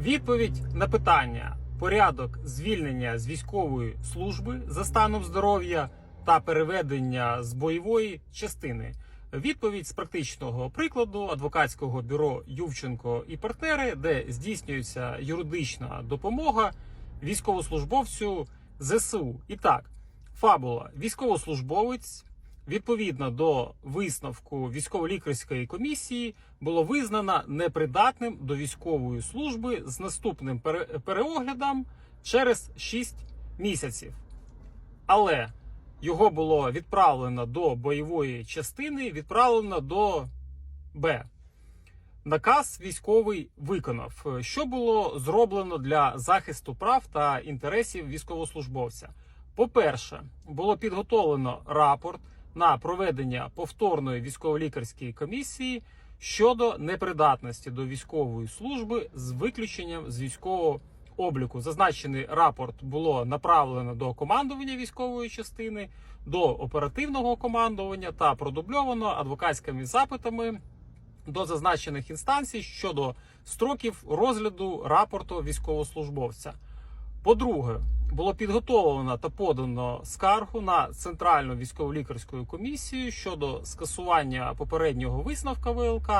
Відповідь на питання: порядок звільнення з військової служби за станом здоров'я та переведення з бойової частини. Відповідь з практичного прикладу адвокатського бюро Ювченко і партнери, де здійснюється юридична допомога військовослужбовцю ЗСУ. І так, фабула військовослужбовець. Відповідно до висновку військово-лікарської комісії було визнано непридатним до військової служби з наступним пере- переоглядом через 6 місяців. Але його було відправлено до бойової частини, відправлено до Б. Наказ військовий виконав, що було зроблено для захисту прав та інтересів військовослужбовця. По-перше, було підготовлено рапорт на проведення повторної військово-лікарської комісії щодо непридатності до військової служби з виключенням з військового обліку. Зазначений рапорт було направлено до командування військової частини, до оперативного командування та продубльовано адвокатськими запитами до зазначених інстанцій щодо строків розгляду рапорту військовослужбовця. По-друге, було підготовлено та подано скаргу на Центральну військово-лікарську комісію щодо скасування попереднього висновка ВЛК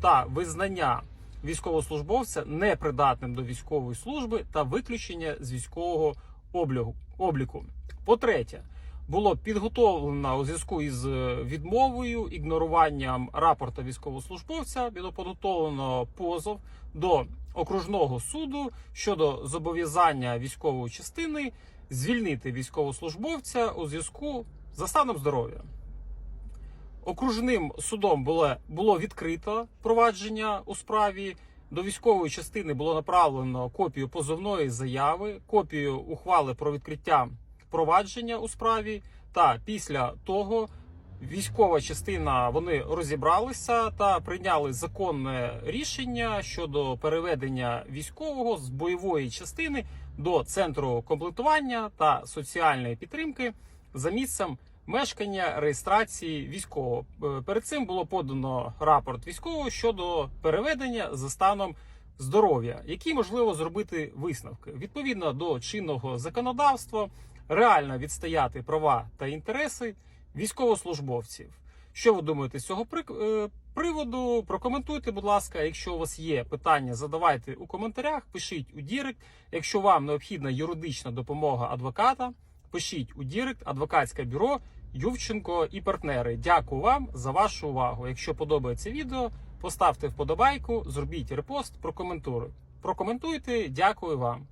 та визнання військовослужбовця непридатним до військової служби та виключення з військового облігу- обліку. По-третє, було підготовлено у зв'язку із е, відмовою, ігноруванням рапорта військовослужбовця, було підготовлено позов до окружного суду щодо зобов'язання військової частини звільнити військовослужбовця у зв'язку за станом здоров'я. Окружним судом було, було відкрито провадження у справі. До військової частини було направлено копію позовної заяви, копію ухвали про відкриття провадження у справі. Та після того військова частина вони розібралися та прийняли законне рішення щодо переведення військового з бойової частини до центру комплектування та соціальної підтримки за місцем мешкання реєстрації військового. Е, Перед цим було подано рапорт військового щодо переведення за станом здоров'я, які можливо зробити висновки відповідно до чинного законодавства, реально відстояти права та інтереси військовослужбовців. Що ви думаєте з цього е, приводу? Прокоментуйте, будь ласка. Якщо у вас є питання, задавайте у коментарях, пишіть у Дірект. Якщо вам необхідна юридична допомога адвоката, пишіть у Дірект, адвокатське бюро Ювченко і партнери. Дякую вам за вашу увагу. Якщо подобається відео, поставте вподобайку, зробіть репост, прокоментуйте. Прокоментуйте. Дякую вам.